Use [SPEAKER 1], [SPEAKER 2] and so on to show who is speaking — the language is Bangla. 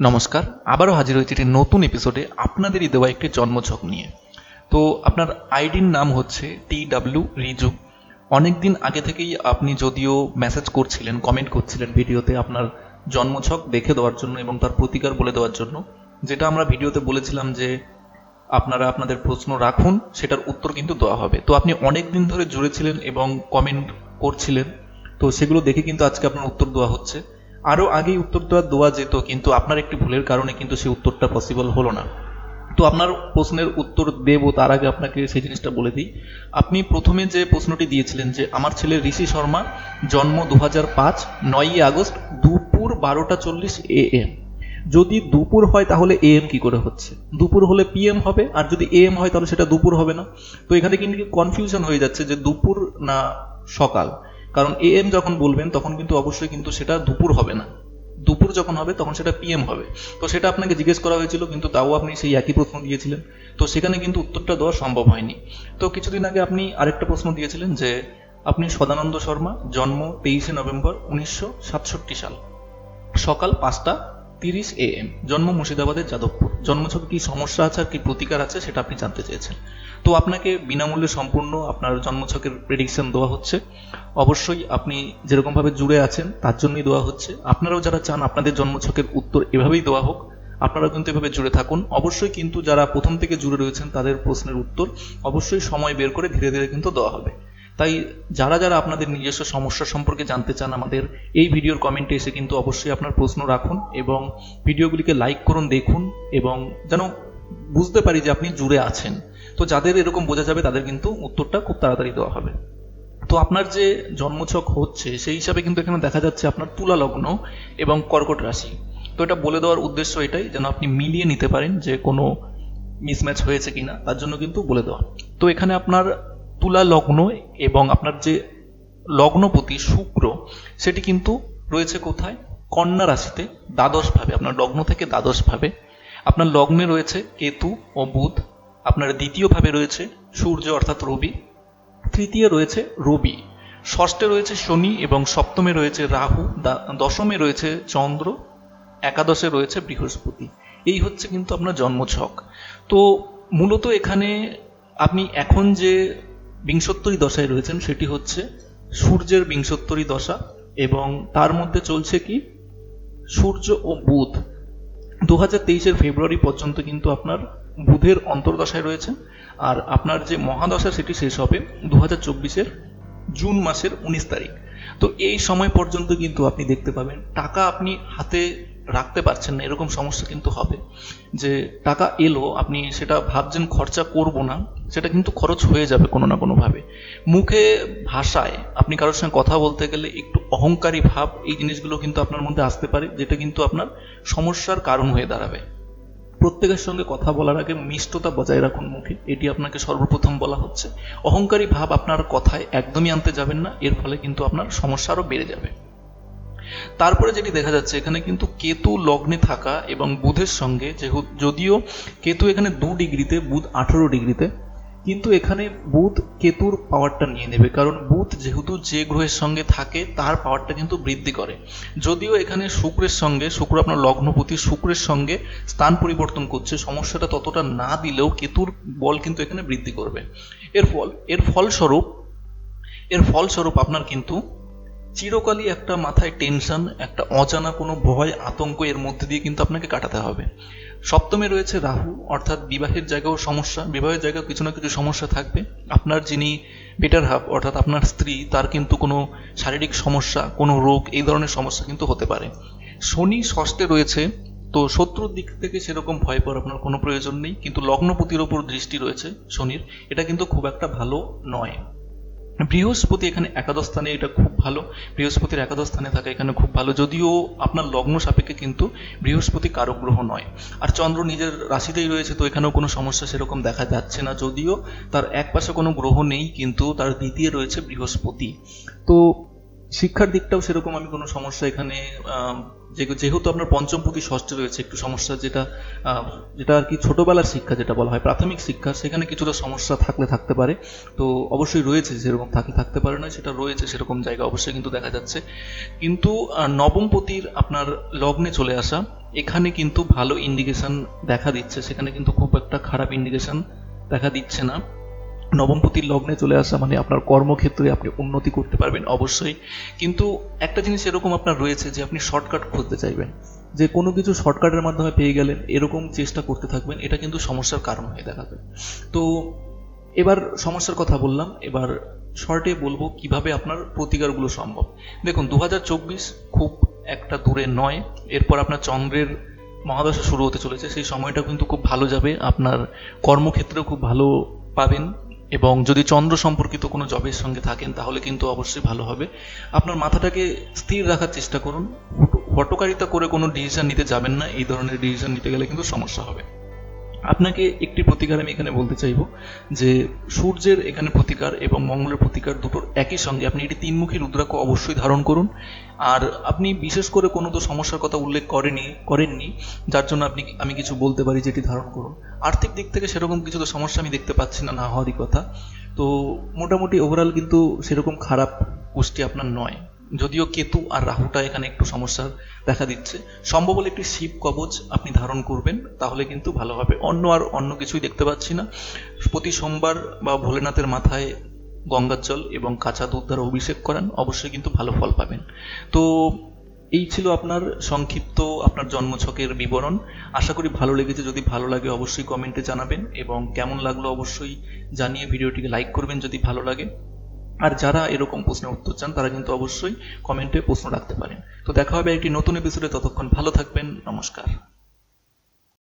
[SPEAKER 1] নমস্কার। আবারও হাজির হয়েছি একটি নতুন এপিসোডে আপনাদেরই দেওয়া একটি জন্মছক নিয়ে। তো আপনার আইডির নাম হচ্ছে টি ডাব্লিউ রিজু। অনেক দিন আগে থেকেই আপনি যদিও মেসেজ করছিলেন কমেন্ট করছিলেন ভিডিওতে আপনার জন্মছক দেখে দেওয়ার জন্য এবং তার প্রতিকার বলে দেওয়ার জন্য। যেটা আমরা ভিডিওতে বলেছিলাম যে আপনারা আপনাদের প্রশ্ন রাখুন, সেটার উত্তর কিন্তু দেওয়া হবে। তো আপনি অনেক দিন ধরে জুড়েছিলেন এবং কমেন্ট করছিলেন। তো সেগুলো দেখে কিন্তু আজকে আপনার উত্তর দেওয়া হচ্ছে। আরও আগেই উত্তর দেওয়া যেত, কিন্তু আপনার একটি ভুলের কারণে কিন্তু সেই উত্তরটা পসিবল হলো না। তো আপনার প্রশ্নের উত্তর দেব, তার আগে আপনাকে সেই জিনিসটা বলে দিই। আপনি প্রথমে যে প্রশ্নটি দিয়েছিলেন যে, আমার ছেলে ঋষি শর্মা জন্ম দু হাজার পাঁচ, নয়ই আগস্ট, দুপুর বারোটা চল্লিশ এ এম। যদি দুপুর হয় তাহলে এ এম কি করে হচ্ছে? দুপুর হলে পিএম হবে, আর যদি এ এম হয় তাহলে সেটা দুপুর হবে না। তো এখানে কিন্তু কনফিউশন হয়ে যাচ্ছে যে দুপুর না সকাল। কারণ এ এম যখন বলবেন, তখন কিন্তু অবশ্যই কিন্তু সেটা দুপুর হবে না। দুপুর যখন হবে, তখন সেটা পিএম হবে। তো সেটা আপনাকে জিজ্ঞেস করা হয়েছিল, কিন্তু তাও আপনি সেই একই প্রশ্ন দিয়েছিলেন। তো সেখানে কিন্তু উত্তরটা দেওয়া সম্ভব হয়নি। তো কিছুদিন আগে আপনি আরেকটা প্রশ্ন দিয়েছিলেন যে, আপনি সদানন্দ শর্মা, জন্ম তেইশে নভেম্বর উনিশশো সাতষট্টি সাল, সকাল পাঁচটা তিরিশ এ এম, জন্ম মুর্শিদাবাদের যাদবপুর। জন্মছক কি সমস্যা আছে আর কি প্রতিকার আছে সেটা আপনি জানতে চেয়েছেন। তো আপনাকে বিনামূল্যে সম্পূর্ণ আপনার জন্মছকের প্রেডিকশন দেওয়া হচ্ছে। অবশ্যই আপনি যেরকমভাবে জুড়ে আছেন, তার জন্যই দেওয়া হচ্ছে। আপনারাও যারা চান আপনাদের জন্মছকের উত্তর এভাবেই দেওয়া হোক আপনারা কিন্তু এভাবে জুড়ে থাকুন। অবশ্যই কিন্তু যারা প্রথম থেকে জুড়ে রয়েছেন, তাদের প্রশ্নের উত্তর অবশ্যই সময় বের করে ধীরে ধীরে কিন্তু দেওয়া হবে। তাই যারা যারা আপনাদের নিজস্ব সমস্যা সম্পর্কে জানতে চান, আমাদের এই ভিডিওর কমেন্টে এসে কিন্তু অবশ্যই আপনার প্রশ্ন রাখুন এবং ভিডিওগুলিকে লাইক করুন, দেখুন এবং যেন বুঝতে পারি যে আপনি জুড়ে আছেন। তো যাদের এরকম বোঝা যাবে, তাদের কিন্তু উত্তরটা খুব তাড়াতাড়ি দেওয়া হবে। তো আপনার যে জন্মছক হচ্ছে, সেই হিসাবে কিন্তু এখানে দেখা যাচ্ছে আপনার তুলা লগ্ন এবং কর্কট রাশি। তো এটা বলে দেওয়ার উদ্দেশ্য এটাই, যেন আপনি মিলিয়ে নিতে পারেন যে কোনো মিসম্যাচ হয়েছে কিনা, তার জন্য কিন্তু বলে দেওয়া। তো এখানে আপনার তুলা লগ্ন এবং আপনার যে লগ্নপতি শুক্র, সেটি কিন্তু রয়েছে কোথায়? কন্যা রাশিতে দ্বাদশ ভাবে আপনার লগ্ন থেকে দ্বাদশ ভাবে আপনার লগ্নে রয়েছে কেতু ও বুধ, আপনার দ্বিতীয় ভাবে রয়েছে সূর্য অর্থাৎ রবি, তৃতীয় রয়েছে রবি, ষষ্ঠে রয়েছে শনি এবং সপ্তমে রয়েছে রাহু দশমে রয়েছে চন্দ্র, একাদশে রয়েছে বৃহস্পতি। এই হচ্ছে কিন্তু আপনার জন্মছক। তো মূলত এখানে আপনি এখন যে বিংশোত্তরী দশায় রয়েছেন, সেটি হচ্ছে সূর্যের বিংশোত্তরী দশা এবং তার মধ্যে চলছে কি? সূর্য ও বুধ। দু হাজার ফেব্রুয়ারি পর্যন্ত কিন্তু আপনার বুধের অন্তর্দশায় রয়েছে আর আপনার যে মহাদশা সেটি শেষ হবে দু হাজার জুন মাসের উনিশ তারিখ। তো এই সময় পর্যন্ত কিন্তু আপনি দেখতে পাবেন, টাকা আপনি হাতে রাখতে পারছেন না, এরকম সমস্যা কিন্তু হবে। যে টাকা এলো, আপনি সেটা ভাবছেন খরচা করব না, সেটা কিন্তু খরচ হয়ে যাবে কোনো না কোনোভাবে। মুখে ভাষায়, আপনি কারোর সঙ্গে কথা বলতে গেলে একটু অহংকারী ভাব, এই জিনিসগুলো কিন্তু আপনার মধ্যে আসতে পারে, যেটা কিন্তু আপনার সমস্যার কারণ হয়ে দাঁড়াবে। প্রত্যেকের সঙ্গে কথা বলার আগে মিষ্টতা বজায় রাখুন মুখে, এটি আপনাকে সর্বপ্রথম বলা হচ্ছে। অহংকারী ভাব আপনার কথায় একদমই আনতে যাবেন না, এর ফলে কিন্তু আপনার সমস্যা আরও বেড়ে যাবে। তারপরে যেটি দেখা যাচ্ছে, এখানে কিন্তু কেতু লগ্নে থাকা এবং বুধের সঙ্গে যেহেতু যদিও কেতু এখানে দু ডিগ্রিতে, বুধ আঠেরো ডিগ্রিতে, কিন্তু এখানে বুধ কেতুর পাওয়ারটা নিয়ে নেবে। কারণ বুধ যেহেতু যে গ্রহের সঙ্গে থাকে, তার পাওয়ারটা কিন্তু বৃদ্ধি করে। যদিও এখানে শুক্রের সঙ্গে, শুক্র আপনার লগ্নপতি শুক্রের সঙ্গে স্থান পরিবর্তন করছে, সমস্যাটা ততটা না দিলেও কেতুর বল কিন্তু এখানে বৃদ্ধি করবে। এর ফল, এর ফলস্বরূপ এর ফলস্বরূপ আপনার কিন্তু চিরকালই একটা মাথায় টেনশন, একটা অজানা কোনো ভয়, আতঙ্ক এর মধ্যে দিয়ে কিন্তু আপনাকে কাটাতে হবে। সপ্তমে রয়েছে রাহু, অর্থাৎ বিবাহের জায়গাও সমস্যা, বিবাহের জায়গায় কিছু না কিছু সমস্যা থাকবে। আপনার যিনি বেটার হাফ অর্থাৎ আপনার স্ত্রী, তার কিন্তু কোনো শারীরিক সমস্যা, কোনো রোগ, এই ধরনের সমস্যা কিন্তু হতে পারে। শনি ষষ্ঠে রয়েছে, তো শত্রুর দিক থেকে সেরকম ভয় পাওয়ার আপনার কোনো প্রয়োজন নেই, কিন্তু লগ্নপতির ওপর দৃষ্টি রয়েছে শনির, এটা কিন্তু খুব একটা ভালো নয়। বৃহস্পতি এখানে একাদশ স্থানে, এটা খুব ভালো। বৃহস্পতির একাদশ স্থানে থাকা এখানে খুব ভালো। যদিও আপনার লগ্ন সাপেক্ষে কিন্তু বৃহস্পতি কারক গ্রহ নয়। আর চন্দ্র নিজের রাশিতেই রয়েছে, তো এখানেও কোনো সমস্যা সেরকম দেখা যাচ্ছে না। যদিও তার এক পাশে কোনো গ্রহ নেই, কিন্তু তার দ্বিতীয় রয়েছে বৃহস্পতি। তো শিক্ষার দিকটাও সেরকম আমি কোনো সমস্যা এখানে যেহেতু আপনার পঞ্চম পুঁথি ষষ্ঠে রয়েছে, একটু সমস্যা যেটা যেটা আর কি ছোটবেলার শিক্ষা যেটা বলা হয়, প্রাথমিক শিক্ষা, সেখানে কিছুটা সমস্যা থাকলে থাকতে পারে। তো অবশ্যই রয়েছে, যেরকম থাকলে থাকতে পারে না, সেটা রয়েছে সেরকম জায়গা অবশ্যই কিন্তু দেখা যাচ্ছে। কিন্তু নবম আপনার লগ্নে চলে আসা, এখানে কিন্তু ভালো ইন্ডিকেশন দেখা দিচ্ছে, সেখানে কিন্তু খুব একটা খারাপ ইন্ডিকেশন দেখা দিচ্ছে না। নবমপতির লগ্নে চলে আসা মানে আপনার কর্মক্ষেত্রে আপনি উন্নতি করতে পারবেন অবশ্যই। কিন্তু একটা জিনিস এরকম আপনার রয়েছে যে আপনি শর্টকাট খুঁজতে চাইবেন। যে কোনো কিছু শর্টকাটের মাধ্যমে পেয়ে গেলেন, এরকম চেষ্টা করতে থাকবেন, এটা কিন্তু সমস্যার কারণ হয়ে দেখাবে তো এবার সমস্যার কথা বললাম, এবার শর্টে বলব কীভাবে আপনার প্রতিকারগুলো সম্ভব। দেখুন দু হাজার চব্বিশ খুব একটা দূরে নয়, এরপর আপনার চন্দ্রের মহাদশা শুরু হতে চলেছে, সেই সময়টা কিন্তু খুব ভালো যাবে, আপনার কর্মক্ষেত্রেও খুব ভালো পাবেন। এবং যদি চন্দ্র সম্পর্কিত কোনো জবের সঙ্গে থাকেন, তাহলে কিন্তু অবশ্যই ভালো হবে। আপনার মাথাটাকে স্থির রাখার চেষ্টা করুন। হট- হটকারিতা করে কোনো ডিসিশন নিতে যাবেন না। এই ধরনের ডিসিশন নিতে গেলে কিন্তু সমস্যা হবে। আপনাকে একটি প্রতিকার আমি এখানে বলতে চাইব, যে সূর্যের এখানে প্রতিকার এবং মঙ্গলের প্রতিকার দুটোর একই সঙ্গে আপনি এটি তিনমুখী রুদ্রাক্ষ অবশ্যই ধারণ করুন। আর আপনি বিশেষ করে কোনো তো সমস্যার কথা উল্লেখ করেনি, করেননি, যার জন্য আপনি, আমি কিছু বলতে পারি যেটি ধারণ করুন। আর্থিক দিক থেকে সেরকম কিছু তো সমস্যা আমি দেখতে পাচ্ছি না না হওয়ারই কথা। তো মোটামুটি ওভারঅল কিন্তু সেরকম খারাপ কুষ্টি আপনার নয়। যদিও কেতু আর রাহুটা এখানে একটু সমস্যার দেখা দিচ্ছে। সম্ভব হলে একটি শিব কবচ আপনি ধারণ করবেন, তাহলে কিন্তু ভালো হবে। অন্য আর অন্য কিছুই দেখতে পাচ্ছি না। প্রতি সোমবার বা ভোলেনাথের মাথায় গঙ্গার জল এবং কাঁচা দুধ দ্বারা অভিষেক করান, অবশ্যই কিন্তু ভালো ফল পাবেন। তো এই ছিল আপনার সংক্ষিপ্ত, আপনার জন্মছকের বিবরণ। আশা করি ভালো লেগেছে। যদি ভালো লাগে অবশ্যই কমেন্টে জানাবেন এবং কেমন লাগল অবশ্যই জানিয়ে ভিডিওটিকে লাইক করবেন যদি ভালো লাগে। আর যারা এরকম প্রশ্নের উত্তর চান, তারা কিন্তু অবশ্যই কমেন্টে প্রশ্ন রাখতে পারেন। তো দেখা হবে একটি নতুন এপিসোডে ততক্ষণ ভালো থাকবেন। নমস্কার।